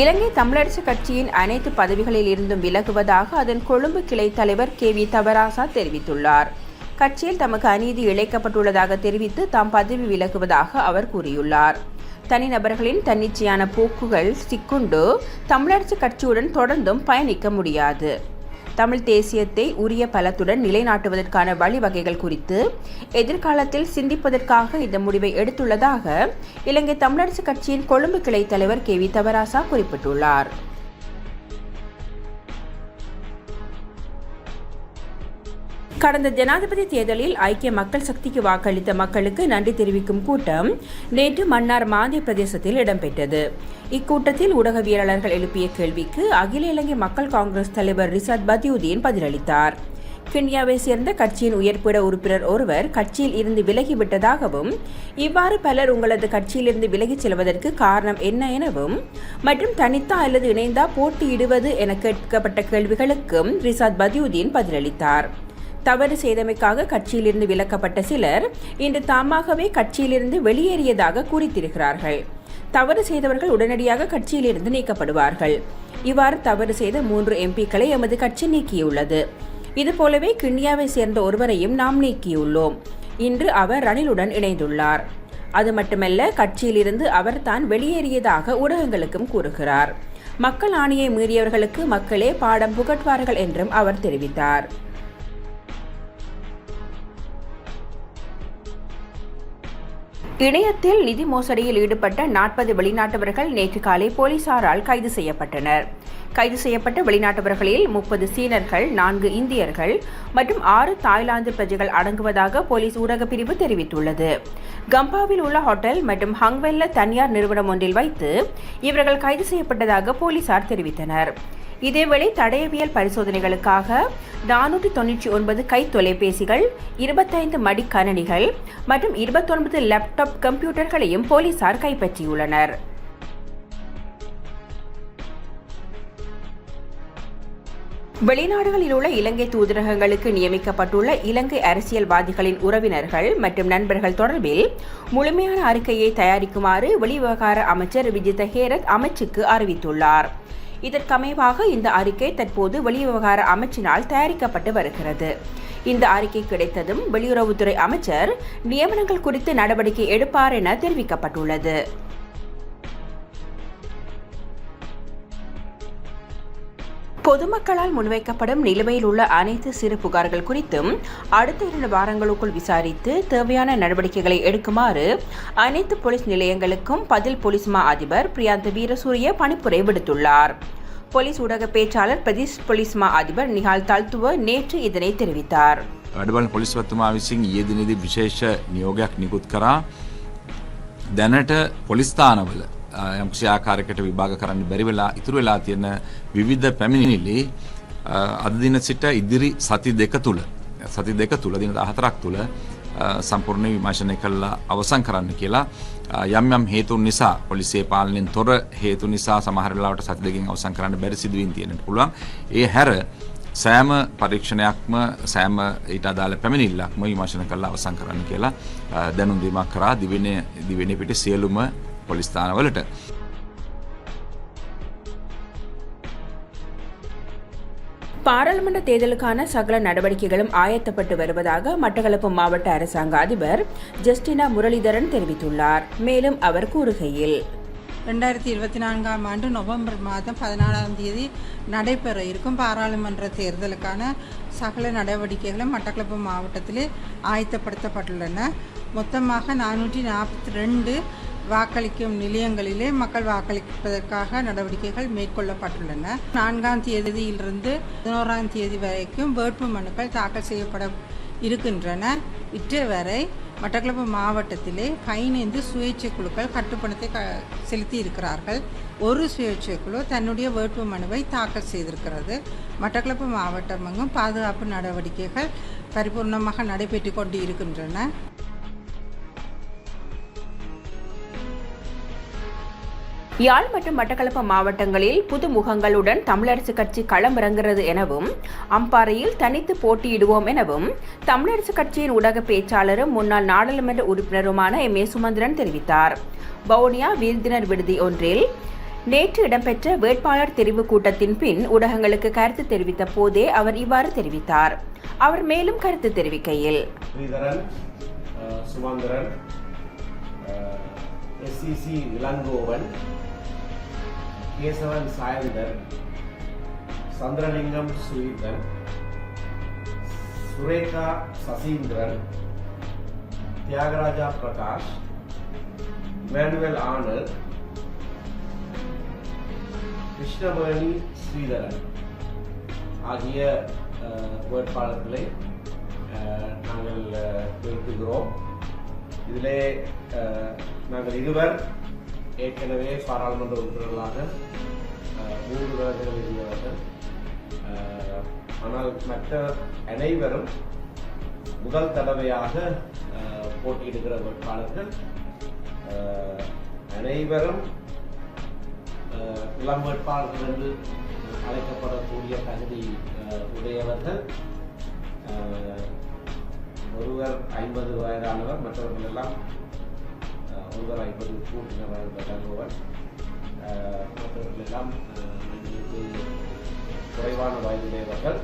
இலங்கை தமிழரசு கட்சியின் அனைத்து பதவிகளில் இருந்தும் விலகுவதாக அதன் கொழும்பு கிளை தலைவர் கே வி தவராசா தெரிவித்துள்ளார். கட்சியில் தமக்கு அநீதி இழைக்கப்பட்டுள்ளதாக தெரிவித்து தாம் பதவி விலகுவதாக அவர் கூறியுள்ளார். தனிநபர்களின் தன்னிச்சையான போக்குகள் சிக்குண்டு தமிழரசு கட்சியுடன் தொடர்ந்தும் பயணிக்க முடியாது. தமிழ் தேசியத்தை உரிய பலத்துடன் நிலைநாட்டுவதற்கான வழிவகைகள் குறித்து எதிர்காலத்தில் சிந்திப்பதற்காக இந்த முடிவை எடுத்துள்ளதாக இலங்கை தமிழரசு கட்சியின் கொழும்பு கிளை தலைவர் கே வி தவராசா குறிப்பிட்டுள்ளார். கடந்த ஜனாதிபதி தேர்தலில் ஐக்கிய மக்கள் சக்திக்கு வாக்களித்த மக்களுக்கு நன்றி தெரிவிக்கும் கூட்டம் நேற்று மன்னார் மாந்திய பிரதேசத்தில் இடம்பெற்றது. இக்கூட்டத்தில் ஊடகவியலாளர்கள் எழுப்பிய கேள்விக்கு அகில இலங்கை மக்கள் காங்கிரஸ் தலைவர் ரிசாத் பதியுதீன் பதிலளித்தார். கிண்ணியாவை சேர்ந்த கட்சியின் உயர்பிட உறுப்பினர் ஒருவர் கட்சியில் இருந்து விலகிவிட்டதாகவும் இவ்வாறு பலர் உங்களது கட்சியிலிருந்து விலகிச் செல்வதற்கு காரணம் என்ன எனவும் மற்றும் தனித்தா அல்லது இணைந்தா போட்டியிடுவது என கேட்கப்பட்ட கேள்விகளுக்கும் ரிசாத் பதியுதீன் பதிலளித்தார். தவறு செய்தமைக்காக கட்சியிலிருந்து விலக்கப்பட்ட சிலர் இன்று தாமாகவே கட்சியிலிருந்து வெளியேறியதாக கூறித்திருக்கிறார்கள். தவறு செய்தவர்கள் உடனடியாக கட்சியிலிருந்து நீக்கப்படுவார்கள். இவ்வாறு தவறு செய்த மூன்று எம்பிக்களை எமது கட்சி நீக்கியுள்ளது. இதுபோலவே கிண்ணியாவை சேர்ந்த ஒருவரையும் நாம் நீக்கியுள்ளோம். இன்று அவர் ரணிலுடன் இணைந்துள்ளார். அது மட்டுமல்ல கட்சியிலிருந்து அவர் தான் வெளியேறியதாக ஊடகங்களுக்கும் கூறுகிறார். மக்கள் ஆணையை மீறியவர்களுக்கு மக்களே பாடம் புகட்டுவார்கள் என்றும் அவர் தெரிவித்தார். இணையத்தில் நிதி மோசடியில் ஈடுபட்ட நாற்பது வெளிநாட்டவர்கள் நேற்று காலை போலீசாரால் கைது செய்யப்பட்டனர். கைது செய்யப்பட்ட வெளிநாட்டவர்களில் முப்பது சீனர்கள் நான்கு இந்தியர்கள் மற்றும் ஆறு தாய்லாந்து பிரஜைகள் அடங்குவதாக போலீஸ் ஊடகப் பிரிவு தெரிவித்துள்ளது. கம்பாவில் உள்ள ஹோட்டல் மற்றும் ஹங்வெல்ல தனியார் நிறுவனம் ஒன்றில் வைத்து இவர்கள் கைது செய்யப்பட்டதாக போலீசார் தெரிவித்தனர். இதேவேளை தடயவியல் பரிசோதனைகளுக்காக நானூற்றி தொன்னூற்றி ஒன்பது கை தொலைபேசிகள் இருபத்தைந்து மடிக்கணனிகள் மற்றும் இருபத்தொன்பது லேப்டாப் கம்ப்யூட்டர்களையும் போலீசார் கைப்பற்றியுள்ளனர். வெளிநாடுகளில் உள்ள இலங்கை தூதரகங்களுக்கு நியமிக்கப்பட்டுள்ள இலங்கை அரசியல்வாதிகளின் உறவினர்கள் மற்றும் நண்பர்கள் தொடர்பில் முழுமையான அறிக்கையை தயாரிக்குமாறு வெளிவிவகார அமைச்சர் விஜித ஹேரத் அமைச்சுக்கு அறிவித்துள்ளார். இதற்கமைவாக இந்த அறிக்கை தற்போது வெளிவிவகார அமைச்சினால் தயாரிக்கப்பட்டு வருகிறது. இந்த அறிக்கை கிடைத்ததும் வெளியுறவுத்துறை அமைச்சர் நியமனங்கள் குறித்து நடவடிக்கை எடுப்பார் என தெரிவிக்கப்பட்டுள்ளது. பொதுமக்களால் முன்வைக்கப்படும் நிலுவையில் உள்ள அனைத்து சிறு புகார்கள் குறித்தும் அடுத்த இரண்டு வாரங்களுக்குள் விசாரித்து தேவையான நடவடிக்கைகளை எடுக்குமாறு அனைத்து போலீஸ் நிலையங்களுக்கும் பதில் போலீஸ் மா அதிபர் பிரியாந்த் வீரசூரிய பணிப்புரை விடுத்துள்ளார் போலீஸ் ஊடக பேச்சாளர் பிரதேஷ் போலீஸ் மா அதிபர் நிஹால் தால்துவ நேற்று இதனை தெரிவித்தார் වැඩබල පොලිස්වත්තුමා විසින් ඊයදිනදී විශේෂ නියෝගයක් නිකුත් කරා දැනට පොලිස්ථානවල යම්කිසි ආකාරයකට විභාග කරන්න බැරි වෙලා ඉතුරු වෙලා තියෙන විවිධ පැමිණිලි අ, අද දින සිට ඉදිරි සති දෙක තුළ සති දෙක තුළ දින 14ක් තුළ අ, සම්පූර්ණ විමර්ශනය කළා අවසන් කරන්න කියලා අ, යම් යම් හේතුන් නිසා පොලිසිය පාලනයෙන් තොර හේතු නිසා සමහර වෙලාවට සති දෙකකින් අවසන් කරන්න බැරි සිදුවීම් තියෙන්නට පුළුවන්. ඒ හැර සෑම පරීක්ෂණයක්ම සෑම ඊට අදාළ පැමිණිල්ලක්ම විමර්ශන කරලා අවසන් කරන්න කියලා අ, දැනුම් දීමක් කරා දිවෙනේ දිවෙනේ පිට සියලුම පොලිස් ස්ථානවලට. பாராளுமன்ற தேர்தலுக்கான சகல நடவடிக்கைகளும் ஆயத்தப்பட்டு வருவதாக மட்டக்களப்பு மாவட்ட அரசாங்க அதிபர் ஜஸ்டினா முரளிதரன் தெரிவித்துள்ளார் மேலும் அவர் கூறுகையில் ரெண்டாயிரத்தி இருபத்தி நான்காம் ஆண்டு நவம்பர் மாதம் பதினாலாம் தேதி நடைபெற இருக்கும் பாராளுமன்ற தேர்தலுக்கான சகல நடவடிக்கைகளும் மட்டக்களப்பு மாவட்டத்திலே ஆயத்தப்படுத்தப்பட்டுள்ளன மொத்தமாக நானூற்றி நாற்பத்தி ரெண்டு வாக்களிக்கும் நிலையங்களிலே மக்கள் வாக்களிப்பதற்காக நடவடிக்கைகள் மேற்கொள்ளப்பட்டுள்ளன. நான்காம் தேதியிலிருந்து பதினோராம் தேதி வரைக்கும் வேட்பு மனுக்கள் தாக்கல் செய்யப்பட இருக்கின்றன. இற்றை வரை மட்டக்களப்பு மாவட்டத்திலே பதினைந்து சுயேட்சை குழுக்கள் கட்டுப்பணத்தை க செலுத்தி இருக்கிறார்கள் ஒரு சுயேட்சை குழு தன்னுடைய வேட்பு மனுவை தாக்கல் செய்திருக்கிறது. மட்டக்களப்பு மாவட்டமெங்கும் பாதுகாப்பு நடவடிக்கைகள் பரிபூர்ணமாக நடைபெற்று கொண்டு இருக்கின்றன யாழ் மற்றும் மட்டக்களப்பு மாவட்டங்களில் புது முகங்களுடன் தமிழரசு கட்சி களமிறங்குகிறது எனவும் அம்பாறையில் தனித்து போட்டியிடுவோம் எனவும் தமிழரசு கட்சியின் ஊடக பேச்சாளரும் முன்னாள் நாடாளுமன்ற உறுப்பினருமான எம். ஏ. சுமந்திரன் தெரிவித்தார். வவுனியா வீர்தினர் விடுதி ஒன்றில் நேற்று இடம்பெற்ற வேட்பாளர் தெரிவு கூட்டத்தின் பின் ஊடகங்களுக்கு கருத்து தெரிவித்த போதே அவர் இவ்வாறு தெரிவித்தார். அவர் மேலும் கருத்து தெரிவிக்கையில் சுமந்திரன் எஸ்சிசி இளங்கோவன் கேசவன் சாயந்தர் சந்திரலிங்கம் சுரீதன் சுரேகா சசீந்திரன் தியாகராஜா பிரகாஷ் மேனுவல் ஆனந்த் கிருஷ்ணவேணி ஸ்ரீதரன் ஆகிய அஹ், வேட்பாளர்களை அஹ், நாங்கள் அஹ், நிறுத்துகிறோம் இதிலே நாங்கள் இருவர் ஏற்கனவே பாராளுமன்ற உறுப்பினர்களாக மூன்று வருடங்கள் இருந்தவர்கள் ஆனால் மற்ற அனைவரும் முதல் தடவையாக போட்டியிடுகிற வேட்பாளர்கள் அனைவரும் இளம் வேட்பாளர்கள் என்று அழைக்கப்படக்கூடிய தகுதி உடையவர்கள் ஒருவர் ஐம்பது வயதானவர் மற்றவர்கள் எல்லாம் அஹ், ஐம்பது கூட்டினவர் விளங்குவர் மற்றவர்களெல்லாம் குறைவான வயதுடையவர்கள்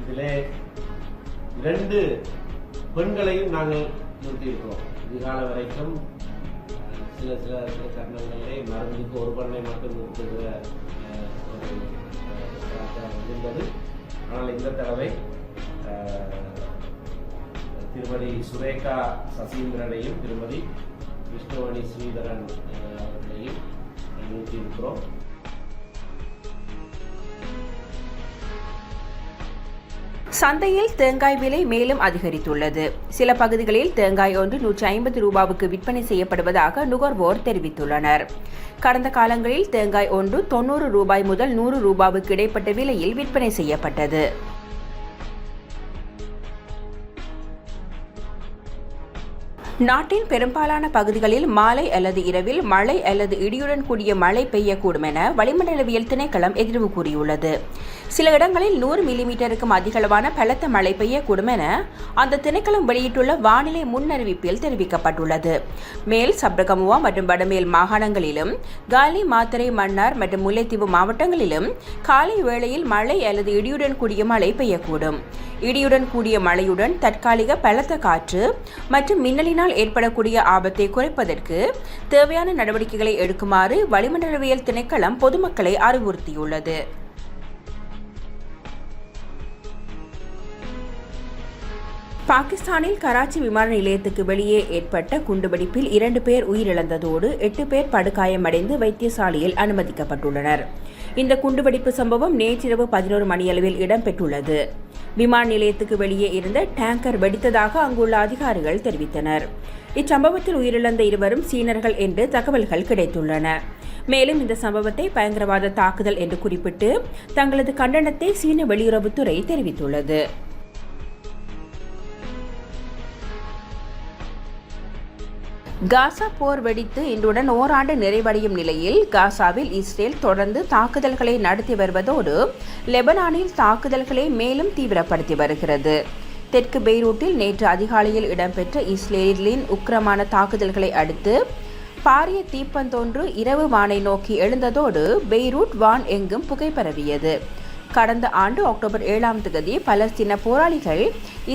இதிலே இரண்டு பெண்களையும் நாங்கள் நிறுத்தியிருக்கிறோம் இதுகால வரைக்கும் சில சில தருணங்களிலே மருந்துக்கு ஒரு பெண்ணை மட்டும் நிறுத்துகிற ஒரு இருந்தது ஆனால் இந்த தடவை திருமதி சுரேகா சசீந்திரனையும் திருமதி விஷ்ணுவணி ஸ்ரீதரன் அவர்களையும் நிறுத்தியிருக்கிறோம் சந்தையில் தேங்காய் விலை மேலும் அதிகரித்துள்ளது. சில பகுதிகளில் தேங்காய் ஒன்று நூற்றி ஐம்பது ரூபாவுக்கு விற்பனை செய்யப்படுவதாக நுகர்வோர் தெரிவித்துள்ளனர். கடந்த காலங்களில் தேங்காய் ஒன்று தொண்ணூறு ரூபாய் முதல் நூறு ரூபாவுக்கு இடைப்பட்ட விலையில் விற்பனை செய்யப்பட்டது. நாட்டின் பெரும்பாலான பகுதிகளில் மாலை அல்லது இரவில் மழை அல்லது இடியுடன் கூடிய மழை பெய்யக்கூடும் என வளிமண்டலவியல் திணைக்களம் எதிர்வு கூறியுள்ளது. சில இடங்களில் நூறு மில்லிமீட்டருக்கும் அதிகளவான பலத்த மழை பெய்யக்கூடும் என அந்த திணைக்களம் வெளியிட்டுள்ள வானிலை முன்னறிவிப்பில் தெரிவிக்கப்பட்டுள்ளது. மேல் சப்ரகமுவா மற்றும் வடமேல் மாகாணங்களிலும் காலி மாத்தரை மன்னார் மற்றும் முல்லைத்தீவு மாவட்டங்களிலும் காலை வேளையில் மழை அல்லது இடியுடன் கூடிய மழை பெய்யக்கூடும். இடியுடன் கூடிய மழையுடன் தற்காலிக பலத்த காற்று மற்றும் மின்னலினால் ஏற்படக்கூடிய ஆபத்தை குறைப்பதற்கு தேவையான நடவடிக்கைகளை எடுக்குமாறு வளிமண்டலவியல் திணைக்களம் பொதுமக்களை அறிவுறுத்தியுள்ளது. பாகிஸ்தானில் கராச்சி விமான நிலையத்துக்கு வெளியே ஏற்பட்ட குண்டுவெடிப்பில் இரண்டு பேர் உயிரிழந்ததோடு எட்டு பேர் படுகாயமடைந்து வைத்தியசாலையில் அனுமதிக்கப்பட்டுள்ளனர். இந்த குண்டுவெடிப்பு சம்பவம் நேற்றிரவு பதினோரு மணியளவில் இடம்பெற்றுள்ளது. விமான நிலையத்துக்கு வெளியே இருந்த டேங்கர் வெடித்ததாக அங்குள்ள அதிகாரிகள் தெரிவித்தனர். இச்சம்பவத்தில் உயிரிழந்த இருவரும் சீனர்கள் என்று தகவல்கள் கிடைத்துள்ளன. மேலும் இந்த சம்பவத்தை பயங்கரவாத தாக்குதல் என்று குறிப்பிட்டு தங்களது கண்டனத்தை சீன வெளியுறவுத்துறை தெரிவித்துள்ளது. காசா போர் வெடித்து இன்றுடன் ஓராண்டு நிறைவடையும் நிலையில் காசாவில் இஸ்ரேல் தொடர்ந்து தாக்குதல்களை நடத்தி வருவதோடு லெபனானில் தாக்குதல்களை மேலும் தீவிரப்படுத்தி வருகிறது. தெற்கு பெய்ரூட்டில் நேற்று அதிகாலையில் இடம்பெற்ற இஸ்ரேலின் உக்கிரமான தாக்குதல்களை அடுத்து பாரிய தீப்பந்தொன்று இரவு வானை நோக்கி எழுந்ததோடு பெய்ரூட் வான் எங்கும் புகை பரவியது. கடந்த ஆண்டு அக்டோபர் ஏழாம் தேதி பலஸ்தீன போராளிகள்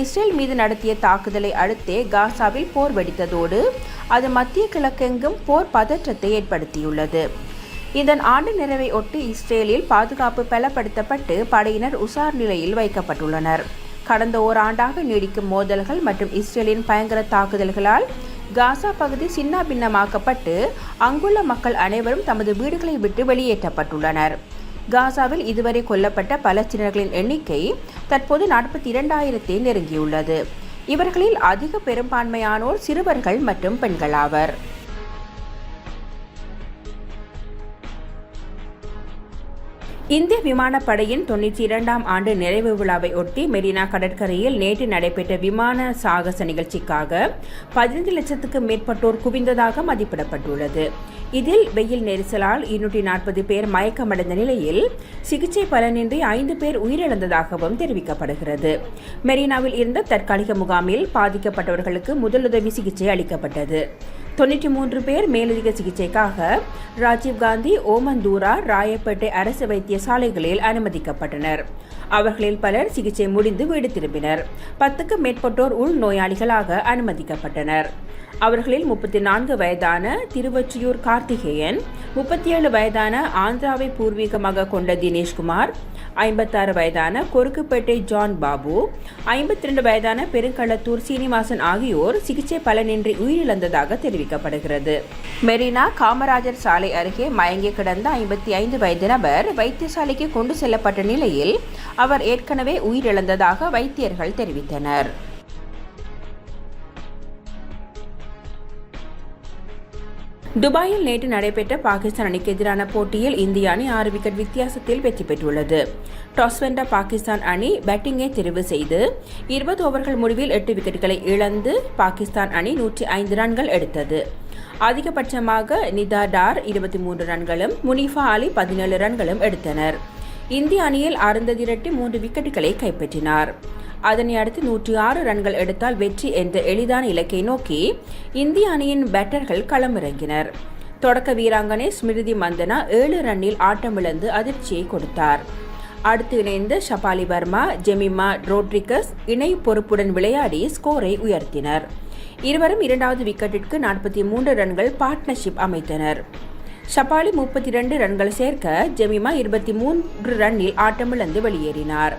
இஸ்ரேல் மீது நடத்திய தாக்குதலை அடுத்தே காசாவில் போர் வெடித்ததோடு அது மத்திய கிழக்கெங்கும் போர் பதற்றத்தை ஏற்படுத்தியுள்ளது. இதன் ஆண்டு நிறைவை ஒட்டி இஸ்ரேலில் பாதுகாப்பு பலப்படுத்தப்பட்டு படையினர் உசார் நிலையில் வைக்கப்பட்டுள்ளனர். கடந்த ஓராண்டாக நீடிக்கும் மோதல்கள் மற்றும் இஸ்ரேலின் பயங்கர தாக்குதல்களால் காசா பகுதி சின்னாபின்னமாக்கப்பட்டு அங்குள்ள மக்கள் அனைவரும் தமது வீடுகளை விட்டு வெளியேற்றப்பட்டுள்ளனர். காசாவில் இதுவரை கொல்லப்பட்ட பலஸ்தீனர்களின் எண்ணிக்கை தற்போது நாற்பத்தி இரண்டாயிரத்தை நெருங்கியுள்ளது. இவர்களில் அதிக பெரும்பான்மையானோர் சிறுவர்கள் மற்றும் பெண்களாவர் இந்திய விமானப்படையின் தொன்னூற்றி இரண்டாம் ஆண்டு நிறைவு விழாவை ஒட்டி மெரினா கடற்கரையில் நேற்று நடைபெற்ற விமான சாகச நிகழ்ச்சிக்காக பதினைந்து லட்சத்துக்கு மேற்பட்டோர் குவிந்ததாக மதிப்பிடப்பட்டுள்ளது. இதில் வெயில் நெரிசலால் இருநூற்றி நாற்பது பேர் மயக்கமடைந்த நிலையில் சிகிச்சை பலனின்றி ஐந்து பேர் உயிரிழந்ததாகவும் தெரிவிக்கப்படுகிறது. மெரினாவில் இருந்த தற்காலிக முகாமில் பாதிக்கப்பட்டவர்களுக்கு முதலுதவி சிகிச்சை அளிக்கப்பட்டது. தொண்ணூற்றி மூன்று பேர் மேலதிக சிகிச்சைக்காக ராஜீவ்காந்தி ஓமந்தூரா ராயப்பேட்டை அரசு வைத்தியசாலைகளில் அனுமதிக்கப்பட்டனர். அவர்களில் பலர் சிகிச்சை முடிந்து வீடு திரும்பினர். பத்துக்கும் மேற்பட்டோர் உள்நோயாளிகளாக அனுமதிக்கப்பட்டனர். அவர்களில் முப்பத்தி நான்கு வயதான திருவொற்றியூர் கார்த்திகேயன் முப்பத்தி ஏழு வயதான ஆந்திராவை பூர்வீகமாக கொண்ட தினேஷ்குமார் ஐம்பத்தாறு வயதான கொருக்குப்பேட்டை ஜான் பாபு ஐம்பத்தி ரெண்டு வயதான பெருங்களத்தூர் சீனிவாசன் ஆகியோர் சிகிச்சை பலனின்றி உயிரிழந்ததாக தெரிவிக்கப்படுகிறது. மெரினா காமராஜர் சாலை அருகே மயங்கி கிடந்த ஐம்பத்தி ஐந்து வயது நபர் வைத்தியசாலைக்கு கொண்டு செல்லப்பட்ட நிலையில் அவர் ஏற்கனவே உயிரிழந்ததாக வைத்தியர்கள் தெரிவித்தனர். துபாயில் நேற்று நடைபெற்ற பாகிஸ்தான் அணிக்கு எதிரான போட்டியில் இந்திய அணி ஆறு விக்கெட் வித்தியாசத்தில் வெற்றி பெற்றுள்ளது. டாஸ் வென்ற பாகிஸ்தான் அணி பேட்டிங்கை தெரிவு செய்து இருபது ஓவர்கள் முடிவில் எட்டு விக்கெட்டுகளை இழந்து பாகிஸ்தான் அணி நூற்றி ஐந்து ரன்கள் எடுத்தது. அதிகபட்சமாக நிதா டார் இருபத்தி மூன்று ரன்களும் முனிஃபா அலி பதினேழு ரன்களும் எடுத்தனர். இந்திய அணியில் அருந்ததி ரெட்டி மூன்று விக்கெட்டுகளை கைப்பற்றினார். அதனை அடுத்து நூற்றி ஆறு ரன்கள் எடுத்தால் வெற்றி என்ற எளிதான இலக்கை நோக்கி இந்திய அணியின் பேட்டர்கள் களமிறங்கினர். தொடக்க வீராங்கனை ஸ்மிருதி மந்தனா ஏழு ரன்னில் ஆட்டமிழந்து அதிர்ச்சியை கொடுத்தார். அடுத்து இணைந்த ஷபாலி வர்மா ஜெமிமா ரோட்ரிகஸ் இணை பொறுப்புடன் விளையாடி ஸ்கோரை உயர்த்தினர். இருவரும் இரண்டாவது விக்கெட்டிற்கு நாற்பத்தி மூன்று ரன்கள் பார்ட்னர்ஷிப் அமைத்தனர். ஷபாலி முப்பத்தி இரண்டு ரன்கள் சேர்க்க ஜெமிமா இருபத்தி மூன்று ரன்னில் ஆட்டமிழந்து வெளியேறினார்.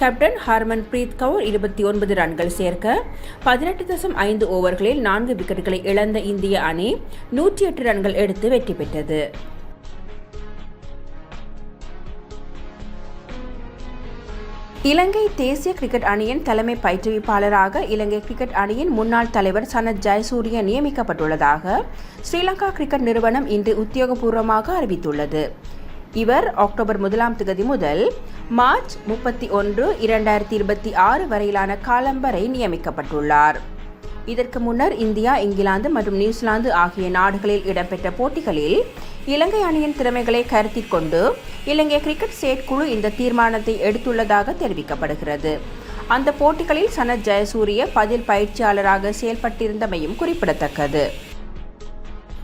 கேப்டன் ஹர்மன் பிரீத் கவுர் இருபத்தி ஒன்பது ரன்கள் சேர்க்க பதினெட்டு தசம் ஐந்து ஓவர்களில் நான்கு விக்கெட்டுகளை இழந்த இந்திய அணி நூற்றி எட்டு ரன்கள் எடுத்து வெற்றி பெற்றது. இலங்கை தேசிய கிரிக்கெட் அணியின் தலைமை பயிற்றுவிப்பாளராக இலங்கை கிரிக்கெட் அணியின் முன்னாள் தலைவர் சனத் ஜெயசூரிய நியமிக்கப்பட்டுள்ளதாக ஸ்ரீலங்கா கிரிக்கெட் நிறுவனம் இன்று உத்தியோகபூர்வமாக அறிவித்துள்ளது. இவர் அக்டோபர் முதலாம் தேதி முதல் மார்ச் முப்பத்தி ஒன்று இரண்டாயிரத்தி இருபத்தி ஆறு வரையிலான காலம் வரை நியமிக்கப்பட்டுள்ளார். இதற்கு முன்னர் இந்தியா இங்கிலாந்து மற்றும் நியூசிலாந்து ஆகிய நாடுகளில் இடம்பெற்ற போட்டிகளில் இலங்கை அணியின் திறமைகளை கருத்தில் கொண்டு இலங்கை கிரிக்கெட் செயற்குழு இந்த தீர்மானத்தை எடுத்துள்ளதாக தெரிவிக்கப்படுகிறது. அந்த போட்டிகளில் சனத் ஜெயசூரிய பதில் பயிற்சியாளராக செயல்பட்டிருந்தமையும் குறிப்பிடத்தக்கது.